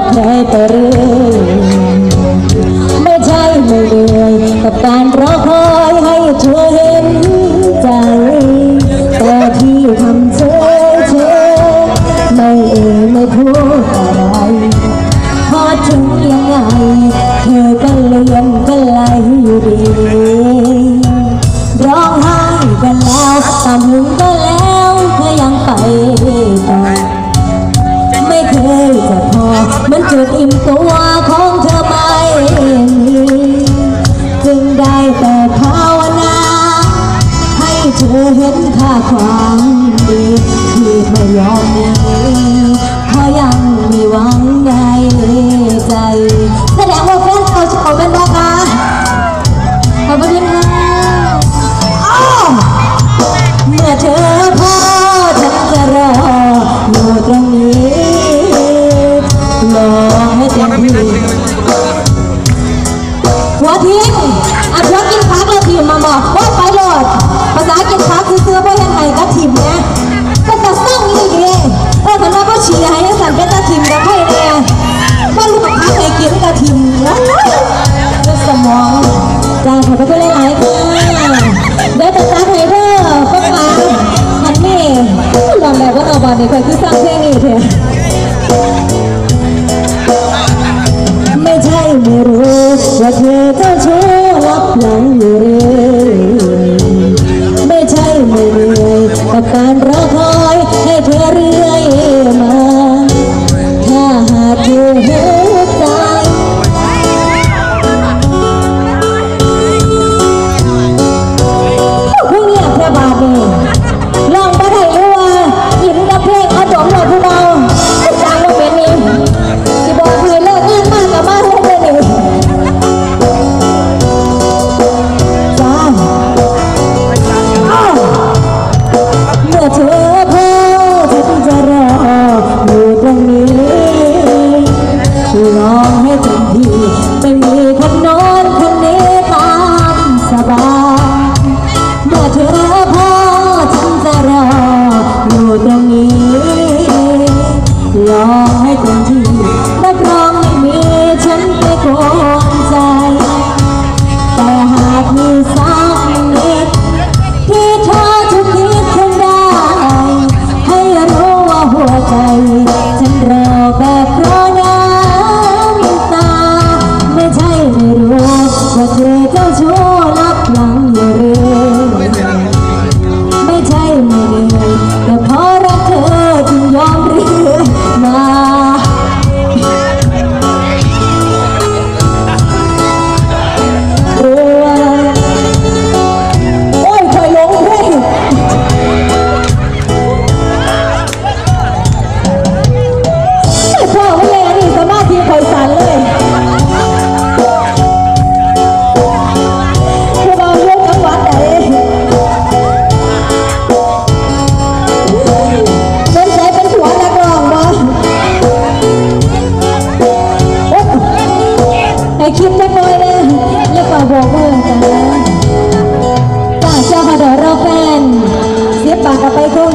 กับใครแต่เรื่อยไม่ใช่ไม่เหนื่อยกับการรอคอยให้เธอเห็นใจแต่ที่ทำเฉยเฉยไม่เอ่ยไม่พูดอะไรพอถึงยังไงเธอก็เลือนก็ไหลอยู่ดีร้องไห้กันแล้วตามหึงก็แล้ว จุดอิ่มตัวของเธอไม่มีจึงได้แต่ภาวนา ให้เธอเห็นค่าความ หายค่ะเดี๋ยวจะตัดให้เด้อพวกมาอันนี้ลองแบบว่าเอาบอลนี่เคยคือสร้างเพลงนี้เถอะไม่ใช่ไม่รู้ว่าเธอเจ้าชู้รักหลังอยู่เรา ลองให้เต็มที่รับรองไม่มีฉันไปโกงใจ แต่หากมีสักนิดที่เธอจะคิดขึ้นได้ ให้รู้ว่าหัวใจ ฉันรอแบบร้อย น้ยนะอย่าเป่าบอกเมืองจ้าจ้าเจ้าค่ะเดี๋เราแฟนเสียบปากกับไปคง